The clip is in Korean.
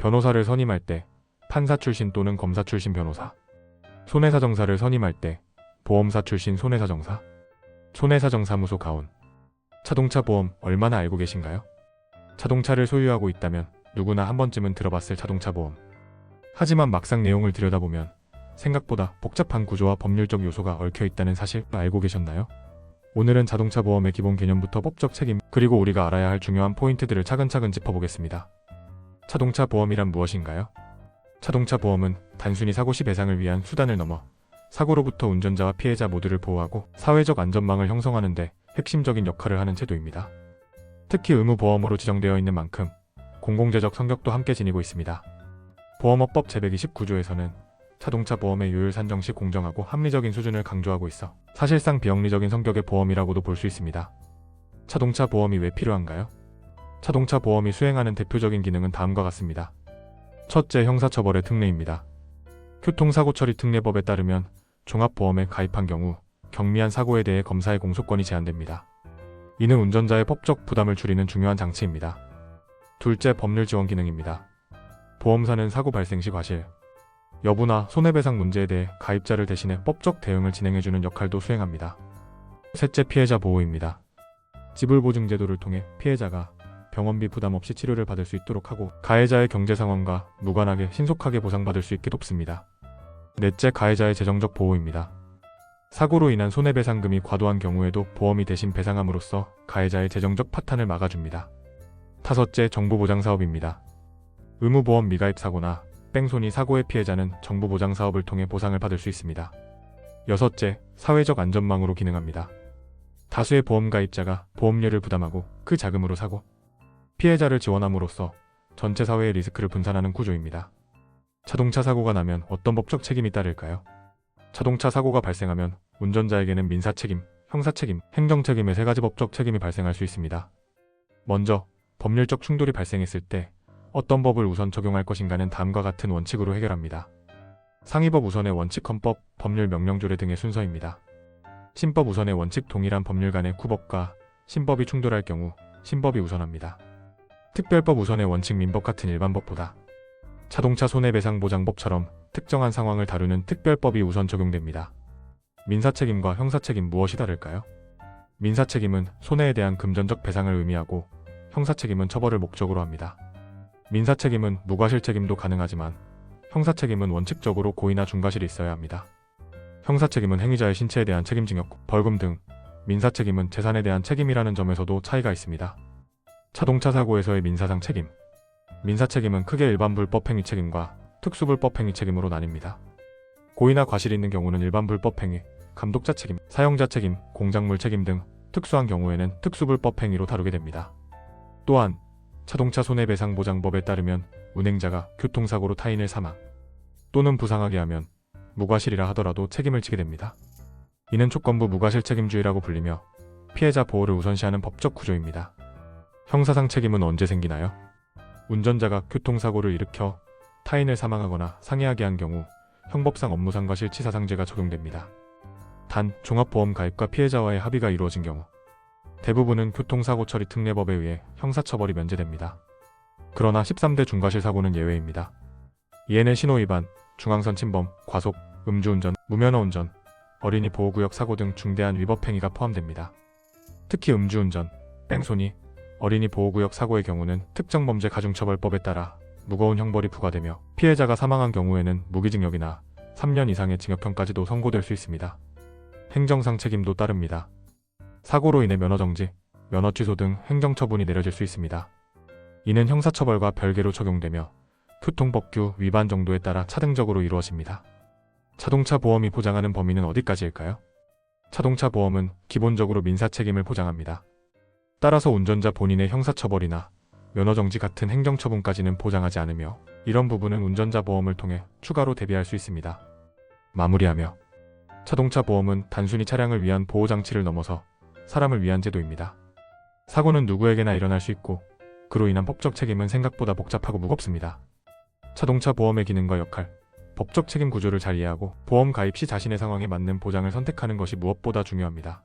변호사를 선임할 때 판사 출신 또는 검사 출신 변호사, 손해사 정사를 선임할 때 보험사 출신 손해사 정사, 손해사 정사무소 가온, 자동차 보험 얼마나 알고 계신가요? 자동차를 소유하고 있다면 누구나 한 번쯤은 들어봤을 자동차 보험. 하지만 막상 내용을 들여다보면 생각보다 복잡한 구조와 법률적 요소가 얽혀 있다는 사실 알고 계셨나요? 오늘은 자동차 보험의 기본 개념부터 법적 책임, 그리고 우리가 알아야 할 중요한 포인트들을 차근차근 짚어보겠습니다. 자동차 보험이란 무엇인가요? 자동차 보험은 단순히 사고 시 배상을 위한 수단을 넘어 사고로부터 운전자와 피해자 모두를 보호하고 사회적 안전망을 형성하는 데 핵심적인 역할을 하는 제도입니다. 특히 의무보험으로 지정되어 있는 만큼 공공재적 성격도 함께 지니고 있습니다. 보험업법 제129조에서는 자동차 보험의 요율 산정 시 공정하고 합리적인 수준을 강조하고 있어 사실상 비영리적인 성격의 보험이라고도 볼 수 있습니다. 자동차 보험이 왜 필요한가요? 자동차 보험이 수행하는 대표적인 기능은 다음과 같습니다. 첫째, 형사처벌의 특례입니다. 교통사고 처리 특례법에 따르면 종합보험에 가입한 경우 경미한 사고에 대해 검사의 공소권이 제한됩니다. 이는 운전자의 법적 부담을 줄이는 중요한 장치입니다. 둘째, 법률 지원 기능입니다. 보험사는 사고 발생 시 과실, 여부나 손해배상 문제에 대해 가입자를 대신해 법적 대응을 진행해주는 역할도 수행합니다. 셋째, 피해자 보호입니다. 지불보증제도를 통해 피해자가 병원비 부담 없이 치료를 받을 수 있도록 하고 가해자의 경제 상황과 무관하게 신속하게 보상받을 수 있게 돕습니다. 넷째, 가해자의 재정적 보호입니다. 사고로 인한 손해배상금이 과도한 경우에도 보험이 대신 배상함으로써 가해자의 재정적 파탄을 막아줍니다. 다섯째, 정보보장 사업입니다. 의무보험 미가입 사고나 뺑소니 사고의 피해자는 정보보장 사업을 통해 보상을 받을 수 있습니다. 여섯째, 사회적 안전망으로 기능합니다. 다수의 보험 가입자가 보험료를 부담하고 그 자금으로 사고, 피해자를 지원함으로써 전체 사회의 리스크를 분산하는 구조입니다. 자동차 사고가 나면 어떤 법적 책임이 따를까요? 자동차 사고가 발생하면 운전자에게는 민사 책임, 형사 책임, 행정 책임의 세 가지 법적 책임이 발생할 수 있습니다. 먼저 법률적 충돌이 발생했을 때 어떤 법을 우선 적용할 것인가는 다음과 같은 원칙으로 해결합니다. 상위법 우선의 원칙 헌법, 법률 명령조례 등의 순서입니다. 신법 우선의 원칙 동일한 법률 간의 구법과 신법이 충돌할 경우 신법이 우선합니다. 특별법 우선의 원칙 민법 같은 일반법보다 자동차 손해배상보장법처럼 특정한 상황을 다루는 특별법이 우선 적용됩니다. 민사책임과 형사책임 무엇이 다를까요? 민사책임은 손해에 대한 금전적 배상을 의미하고 형사책임은 처벌을 목적으로 합니다. 민사책임은 무과실책임도 가능하지만 형사책임은 원칙적으로 고의나 중과실이 있어야 합니다. 형사책임은 행위자의 신체에 대한 책임징역, 벌금 등 민사책임은 재산에 대한 책임이라는 점에서도 차이가 있습니다. 자동차 사고에서의 민사상 책임 민사 책임은 크게 일반 불법 행위 책임과 특수불법 행위 책임으로 나뉩니다. 고의나 과실이 있는 경우는 일반 불법 행위, 감독자 책임, 사용자 책임, 공작물 책임 등 특수한 경우에는 특수불법 행위로 다루게 됩니다. 또한 자동차 손해배상보장법에 따르면 운행자가 교통사고로 타인을 사망 또는 부상하게 하면 무과실이라 하더라도 책임을 지게 됩니다. 이는 조건부 무과실 책임주의라고 불리며 피해자 보호를 우선시하는 법적 구조입니다. 형사상 책임은 언제 생기나요? 운전자가 교통사고를 일으켜 타인을 사망하거나 상해하게 한 경우 형법상 업무상과 실치사상죄가 적용됩니다. 단 종합보험 가입과 피해자와의 합의가 이루어진 경우 대부분은 교통사고 처리 특례법에 의해 형사처벌이 면제됩니다. 그러나 13대 중과실 사고는 예외입니다. 이에는 신호위반, 중앙선 침범, 과속, 음주운전, 무면허운전, 어린이 보호구역 사고 등 중대한 위법 행위가 포함됩니다. 특히 음주운전, 뺑소니, 어린이 보호구역 사고의 경우는 특정범죄 가중처벌법에 따라 무거운 형벌이 부과되며 피해자가 사망한 경우에는 무기징역이나 3년 이상의 징역형까지도 선고될 수 있습니다. 행정상 책임도 따릅니다. 사고로 인해 면허정지, 면허 취소 등 행정처분이 내려질 수 있습니다. 이는 형사처벌과 별개로 적용되며 교통법규 위반 정도에 따라 차등적으로 이루어집니다. 자동차 보험이 보장하는 범위는 어디까지일까요? 자동차 보험은 기본적으로 민사 책임을 보장합니다. 따라서 운전자 본인의 형사처벌이나 면허정지 같은 행정처분까지는 보장하지 않으며 이런 부분은 운전자 보험을 통해 추가로 대비할 수 있습니다. 마무리하며 자동차 보험은 단순히 차량을 위한 보호장치를 넘어서 사람을 위한 제도입니다. 사고는 누구에게나 일어날 수 있고 그로 인한 법적 책임은 생각보다 복잡하고 무겁습니다. 자동차 보험의 기능과 역할, 법적 책임 구조를 잘 이해하고 보험 가입 시 자신의 상황에 맞는 보장을 선택하는 것이 무엇보다 중요합니다.